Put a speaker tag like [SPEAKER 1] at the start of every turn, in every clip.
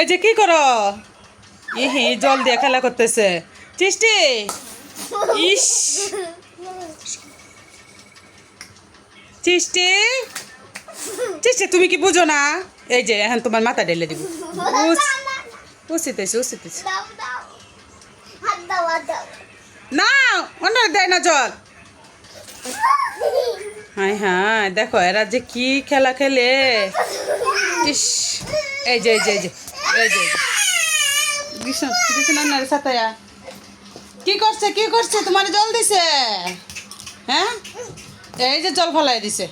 [SPEAKER 1] এই যে কি করো? ইহি, জল দিয়ে খেলা করতেছে। চিষ্টি? ইস। চিষ্টি? চিষ্টি, তুমি কি বুঝো না? এই যে, এখন তোমার মাথা ঢেলে দিব। উচিতেছি উচিতেছি না, অন্য দেয় না জল। হাই হ্যাঁ দেখো, এরা যে কি খেলা খেলে। ইস। এই যে এই যে এই যে। কি করছে কি করছে? তোমার জল দিছে। হ্যাঁ? এই যে জল ফলাই দিছে।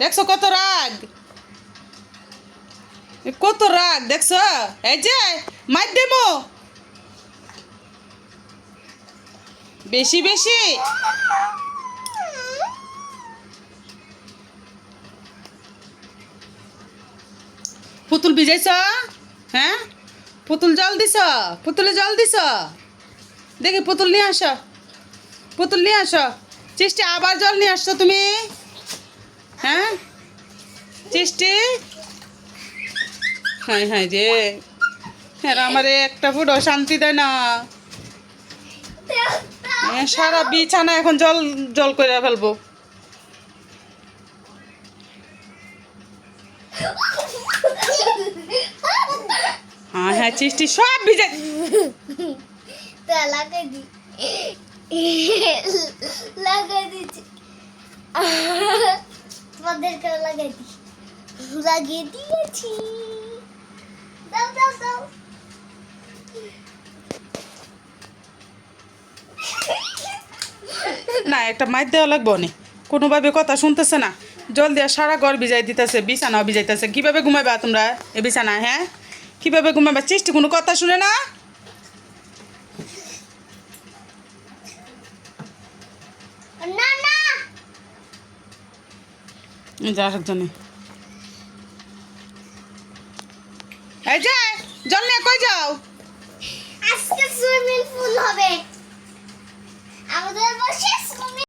[SPEAKER 1] দেখছ কত রাগ? কত রাগ, দেখছ? এই যে, মার দেবো। বেশি বেশি। পুতুল ভিজাইছ? হ্যাঁ? পুতুল জল দিছ? পুতুলে জল দিছ? দেখি, পুতুল নিয়ে আসো। পুতুল নিয়ে আসো। চিষ্টি, আবার জল নিয়ে আসছো তুমি? হ্যাঁ? চিষ্টি? হ্যাঁ হ্যাঁ যে হ্যাঁ আমারে একটা ফুটো শান্তি দেয় না। সারা বিছানা এখন জল জল করে ফেলব। হ্যাঁ চিষ্টি সব ভিজে
[SPEAKER 2] লাগাই দি লাগাই দিচ্ছি। তোমাদেরকে লাগাই দি লাগিয়ে দিয়েছি। দাও দাও দাও।
[SPEAKER 1] না একটা মাইর দেওয়া লাগবো নি। কোনোভাবে কথা শুনতেছে না। জল দিয়ে সারা ঘর ভিজাই দিতেছে বিছানাও ভিজাইতেছে। কীভাবে ঘুমাইবা তোমরা? এ বিছানা হ্যাঁ? কীভাবে ঘুমাবার চেষ্টা কোনো কথা শুনে না?
[SPEAKER 2] যার জন্য এই
[SPEAKER 1] যে জন্মে কই যাও?